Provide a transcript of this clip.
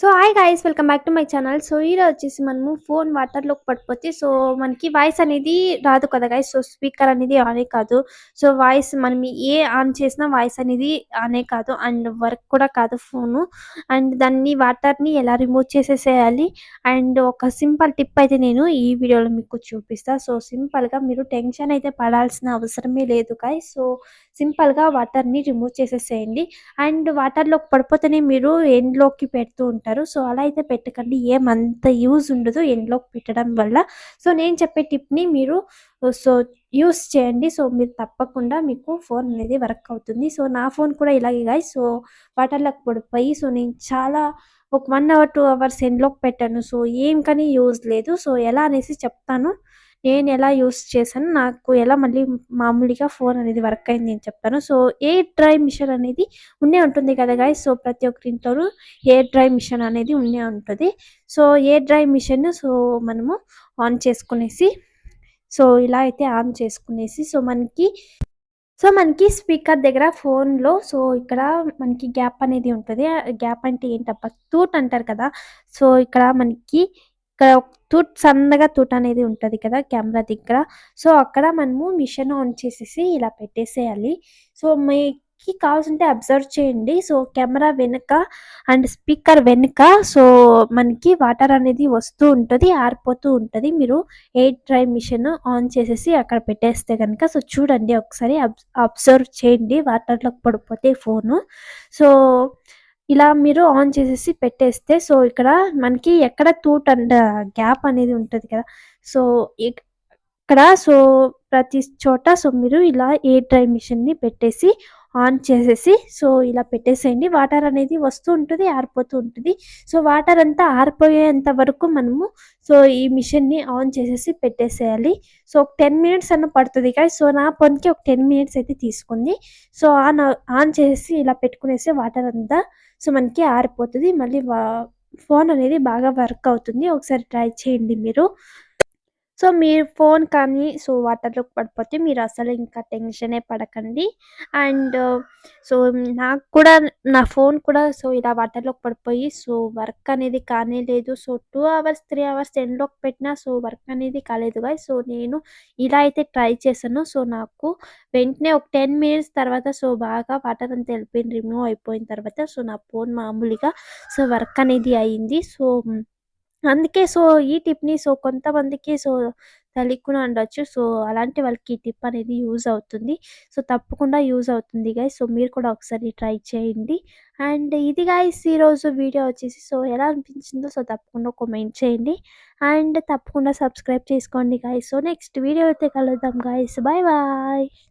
So hi guys welcome back to my channel so ఈరోజు వచ్చేసి మనము ఫోన్ వాటర్లోకి పడిపోతే సో మనకి వాయిస్ అనేది రాదు కదా గాయస్ సో స్పీకర్ అనేది ఆనే కాదు. సో వాయిస్ మనం ఏ ఆన్ చేసినా వాయిస్ అనేది ఆనే కాదు. అండ్ వర్క్ కూడా కాదు ఫోను అండ్ దాన్ని వాటర్ని ఎలా రిమూవ్ చేసేసేయాలి? అండ్ ఒక సింపుల్ టిప్ అయితే నేను ఈ వీడియోలో మీకు చూపిస్తా. సో సింపుల్గా మీరు టెన్షన్ అయితే పడాల్సిన అవసరమే లేదు గాయస్ సో సింపుల్గా వాటర్ని రిమూవ్ చేసేసేయండి. అండ్ వాటర్లోకి పడిపోతేనే మీరు ఎండ్లోకి పెడుతూ ఉంటారు. సో అలా అయితే పెట్టకండి. ఏమంత యూజ్ ఉండదు ఎండ్లోకి పెట్టడం వల్ల. సో నేను చెప్పే టిప్ని మీరు సో యూస్ చేయండి. సో మీరు తప్పకుండా మీకు ఫోన్ అనేది వర్క్ అవుతుంది. సో నా ఫోన్ కూడా ఇలాగే గాయ సో వాటర్లోకి పడిపోయి సో నేను చాలా ఒక వన్ అవర్ టూ అవర్స్ ఎండ్లోకి పెట్టాను. సో ఏం కానీ యూజ్ లేదు. సో ఎలా అనేసి చెప్తాను. నేను ఎలా యూస్ చేశాను నాకు ఎలా మళ్ళీ మామూలుగా ఫోన్ అనేది వర్క్ అయింది అని చెప్తాను సో ఎయిర్ డ్రై మిషన్ అనేది ఉండే ఉంటుంది కదా గాయస్ సో ప్రతి ఒక్కరి ఇంట్లోనూ ఎయిర్ డ్రై మిషన్ అనేది ఉండే ఉంటుంది. So air dry machine so మనము ఆన్ చేసుకునేసి సో ఇలా అయితే ఆన్ చేసుకునేసి సో మనకి సో మనకి స్పీకర్ దగ్గర ఫోన్లో సో ఇక్కడ మనకి గ్యాప్ అనేది ఉంటుంది. గ్యాప్ అంటే ఏంటబ్బా తూట్ అంటారు కదా? సో ఇక్కడ మనకి ఇక్కడ ఒక తూట్ సన్నగా తుట్ అనేది ఉంటుంది కదా కెమెరా దగ్గర. సో అక్కడ మనము మిషన్ ఆన్ చేసేసి ఇలా పెట్టేసేయాలి. సో మీకు కావాల్సింటే అబ్జర్వ్ చేయండి. సో కెమెరా వెనుక అండ్ స్పీకర్ వెనుక సో మనకి వాటర్ అనేది వస్తూ ఉంటుంది ఆరిపోతూ ఉంటుంది. మీరు ఎయిర్ డ్రై మిషన్ ఆన్ చేసేసి అక్కడ పెట్టేస్తే కనుక సో చూడండి ఒకసారి అబ్జర్వ్ చేయండి. వాటర్లోకి పడిపోతే ఫోను. సో ఇలా మీరు ఆన్ చేసేసి పెట్టేస్తే సో ఇక్కడ మనకి ఎక్కడ తూట్ అండ్ గ్యాప్ అనేది ఉంటుంది కదా. సో ఇక్కడ సో ప్రతి చోట సో మీరు ఇలా ఏ డ్రై మిషన్ని పెట్టేసి ఆన్ చేసేసి సో ఇలా పెట్టేసేయండి. వాటర్ అనేది వస్తూ ఉంటుంది ఆరిపోతూ ఉంటుంది. సో వాటర్ అంతా ఆరిపోయేంత వరకు మనము సో ఈ మిషన్ని ఆన్ చేసేసి పెట్టేసేయాలి. సో ఒక టెన్ మినిట్స్ అన్న పడుతుంది కానీ సో నా పొందికి ఒక టెన్ మినిట్స్ అయితే తీసుకుంది. సో ఆన్ ఆన్ చేసి ఇలా పెట్టుకునేసి వాటర్ అంతా సో మనకి ఆరిపోతుంది. మళ్ళీ ఫోన్ అనేది బాగా వర్క్ అవుతుంది. ఒకసారి ట్రై చేయండి మీరు. సో మీరు ఫోన్ కానీ సో వాటర్లోకి పడిపోతే మీరు అసలు ఇంకా టెన్షనే పడకండి. అండ్ సో నాకు కూడా నా ఫోన్ కూడా సో ఇలా వాటర్లోకి పడిపోయి సో వర్క్ అనేది కానే లేదు so two hours three hours ఎండ్లోకి పెట్టినా సో వర్క్ అనేది కాలేదు కానీ సో నేను ఇలా అయితే ట్రై చేశాను. సో నాకు వెంటనే ఒక టెన్ మినిట్స్ తర్వాత సో బాగా వాటర్ అంతా వెళ్ళిపోయింది రిమూవ్ అయిపోయిన తర్వాత సో నా ఫోన్ మామూలుగా సో వర్క్ అనేది అయింది. సో అందుకే సో ఈ టిప్‌ని సో కొంతమందికి సో తెలియకుండా ఉండొచ్చు. సో అలాంటి వాళ్ళకి ఈ టిప్ అనేది యూజ్ అవుతుంది. సో తప్పకుండా యూజ్ అవుతుంది గైస్. సో మీరు కూడా ఒకసారి ట్రై చేయండి. అండ్ ఇది గైస్ ఈరోజు వీడియో వచ్చేసి సో ఎలా అనిపించిందో సో తప్పకుండా కామెంట్ చేయండి. అండ్ తప్పకుండా సబ్స్క్రైబ్ చేసుకోండి గైస్. సో నెక్స్ట్ వీడియో అయితే కలుద్దాం గైస్. Bye bye.